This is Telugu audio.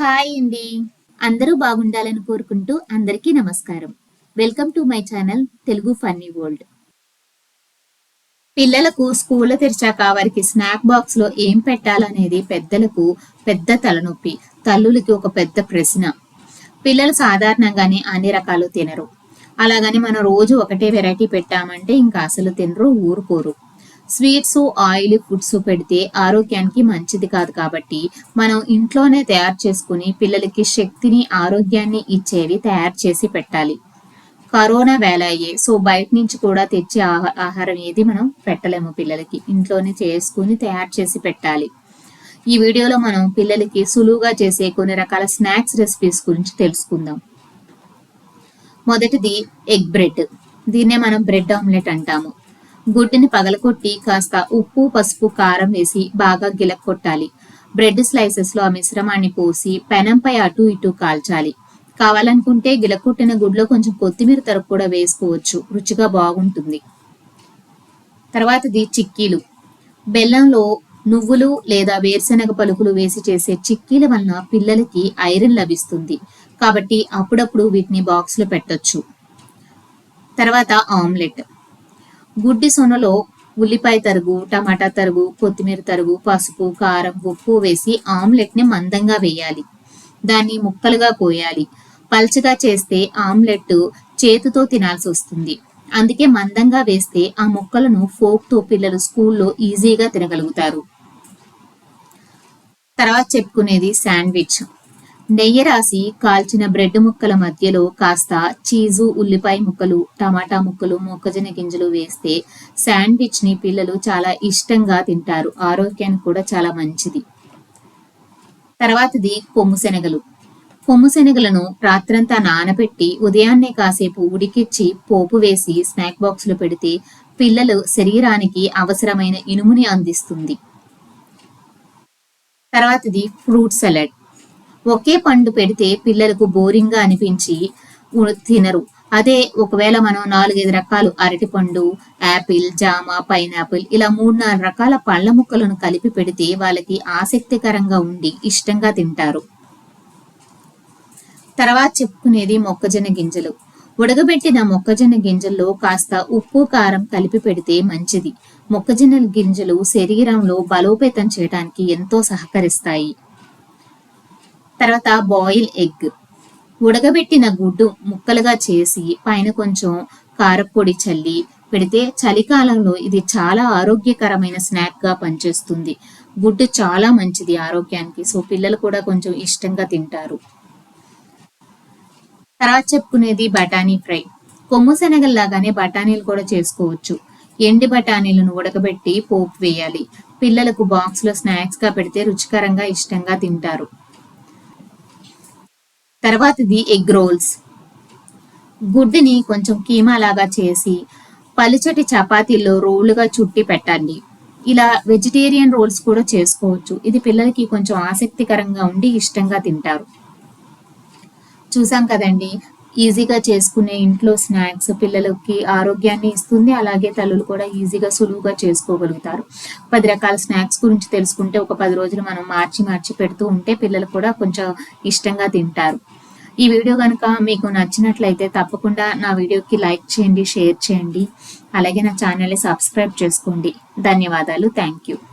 హాయ్ అండి. అందరూ బాగుండాలని కోరుకుంటూ అందరికీ నమస్కారం. Welcome to my channel Telugu funny world. పిల్లలకు స్కూల్ తెరిచాక వారికి స్నాక్ బాక్స్లో ఏం పెట్టాలనేది పెద్దలకు పెద్ద తలనొప్పి తల్లులకి ఒక పెద్ద ప్రశ్న. పిల్లలు సాధారణంగానే అన్ని రకాలు తినరు. అలాగని మనం రోజు ఒకటే వెరైటీ పెట్టామంటే ఇంకా అసలు తినరు ఊరుకోరు. స్వీట్స్ ఆయిల్ ఫుడ్స్ పెడితే ఆరోగ్యానికి మంచిది కాదు కాబట్టి మనం ఇంట్లోనే తయారు చేసుకుని పిల్లలకి శక్తిని ఆరోగ్యాన్ని ఇచ్చేవి తయారు చేసి పెట్టాలి. కరోనా వేళ అయ్యే సో బయట నుంచి కూడా తెచ్చే ఆహారం ఏది మనం పెట్టలేము పిల్లలకి. ఇంట్లోనే చేసుకుని తయారు చేసి పెట్టాలి. ఈ వీడియోలో మనం పిల్లలకి సులువుగా చేసే కొన్ని రకాల స్నాక్స్ రెసిపీస్ గురించి తెలుసుకుందాం. మొదటిది ఎగ్ బ్రెడ్. దీన్నే మనం బ్రెడ్ ఆమ్లెట్ అంటాము. గుడ్డుని పగలకొట్టి కాస్త ఉప్పు పసుపు కారం వేసి బాగా గిలక్కొట్టాలి. బ్రెడ్ స్లైసెస్లో ఆ మిశ్రమాన్ని పోసి పెనంపై అటు ఇటు కాల్చాలి. కావాలనుకుంటే గిలకొట్టిన గుడ్లో కొంచెం కొత్తిమీర తరుపు కూడా వేసుకోవచ్చు. రుచిగా బాగుంటుంది. తర్వాతది చిక్కీలు. బెల్లంలో నువ్వులు లేదా వేరుశనగ పలుకులు వేసి చేసే చిక్కీల వలన పిల్లలకి ఐరన్ లభిస్తుంది. కాబట్టి అప్పుడప్పుడు వీటిని బాక్స్లో పెట్టొచ్చు. తర్వాత ఆమ్లెట్. గుడ్డి సొనలో ఉల్లిపాయ తరుగు టమాటా తరుగు కొత్తిమీర తరుగు పసుపు కారం ఉప్పు వేసి ఆమ్లెట్ని మందంగా వేయాలి. దాన్ని ముక్కలుగా కోయాలి. పల్చగా చేస్తే ఆమ్లెట్ చేతితో తినాల్సి వస్తుంది. అందుకే మందంగా వేస్తే ఆ ముక్కలను ఫోక్తో పిల్లలు స్కూల్లో ఈజీగా తినగలుగుతారు. తర్వాత చెప్పుకునేది శాండ్విచ్. నెయ్యి రాసి కాల్చిన బ్రెడ్ ముక్కల మధ్యలో కాస్త చీజు ఉల్లిపాయ ముక్కలు టమాటా ముక్కలు మొక్కజొన్న గింజలు వేస్తే శాండ్విచ్ని పిల్లలు చాలా ఇష్టంగా తింటారు. ఆరోగ్యానికి కూడా చాలా మంచిది. తర్వాతది కొమ్ము శనగలు కొమ్ము శనగలను రాత్రంతా నానబెట్టి ఉదయాన్నే కాసేపు ఉడికిచ్చి పోపు వేసి స్నాక్ బాక్స్లో పెడితే పిల్లలు శరీరానికి అవసరమైన ఇనుముని అందిస్తుంది. తర్వాతది ఫ్రూట్ సలాడ్. ఒకే పండు పెడితే పిల్లలకు బోరింగ్గా అనిపించి తినరు. అదే ఒకవేళ మనం నాలుగైదు రకాలు అరటిపండు యాపిల్ జామ పైనాపిల్ ఇలా మూడు నాలుగు రకాల పళ్ళ ముక్కలను కలిపి పెడితే వాళ్ళకి ఆసక్తికరంగా ఉండి ఇష్టంగా తింటారు. తర్వాత చెప్పుకునేది మొక్కజొన్న గింజలు. ఉడకబెట్టిన మొక్కజొన్న గింజల్లో కాస్త ఉప్పు కారం కలిపి పెడితే మంచిది. మొక్కజొన్న గింజలు శరీరంలో బలోపేతం చేయడానికి ఎంతో సహకరిస్తాయి. తర్వాత బాయిల్ ఎగ్ ఉడకబెట్టిన గుడ్డు ముక్కలుగా చేసి పైన కొంచెం కారపొడి చల్లి పెడితే చలికాలంలో ఇది చాలా ఆరోగ్యకరమైన స్నాక్గా పనిచేస్తుంది. గుడ్డు చాలా మంచిది ఆరోగ్యానికి సో పిల్లలు కూడా కొంచెం ఇష్టంగా తింటారు. తర్వాత చెప్పుకునేది బఠానీ ఫ్రై. కొమ్ము శనగల్లాగానే బఠానీలు కూడా చేసుకోవచ్చు. ఎండి బఠానీలను ఉడకబెట్టి పోపు వేయాలి. పిల్లలకు బాక్స్లో స్నాక్స్గా పెడితే రుచికరంగా ఇష్టంగా తింటారు. తర్వాతది ఎగ్ రోల్స్. గుడ్డుని కొంచెం కీమా లాగా చేసి పలుచటి చపాతీల్లో రోలుగా చుట్టి పెట్టండి. ఇలా వెజిటేరియన్ రోల్స్ కూడా చేసుకోవచ్చు. ఇది పిల్లలకి కొంచెం ఆసక్తికరంగా ఉండి ఇష్టంగా తింటారు. చూసాం కదండి ఈజీగా చేసుకునే ఇంట్లో స్నాక్స్ పిల్లలకి ఆరోగ్యాన్ని ఇస్తుంది. అలాగే తల్లులు కూడా ఈజీగా సులువుగా చేసుకోగలుగుతారు. పది రకాల స్నాక్స్ గురించి తెలుసుకుంటే ఒక పది రోజులు మనం మార్చి మార్చి పెడుతూ ఉంటే పిల్లలు కూడా కొంచెం ఇష్టంగా తింటారు. ఈ వీడియో కనుక మీకు నచ్చినట్లయితే తప్పకుండా నా వీడియోకి లైక్ చేయండి షేర్ చేయండి. అలాగే నా ఛానల్ని సబ్స్క్రైబ్ చేసుకోండి. ధన్యవాదాలు. Thank you.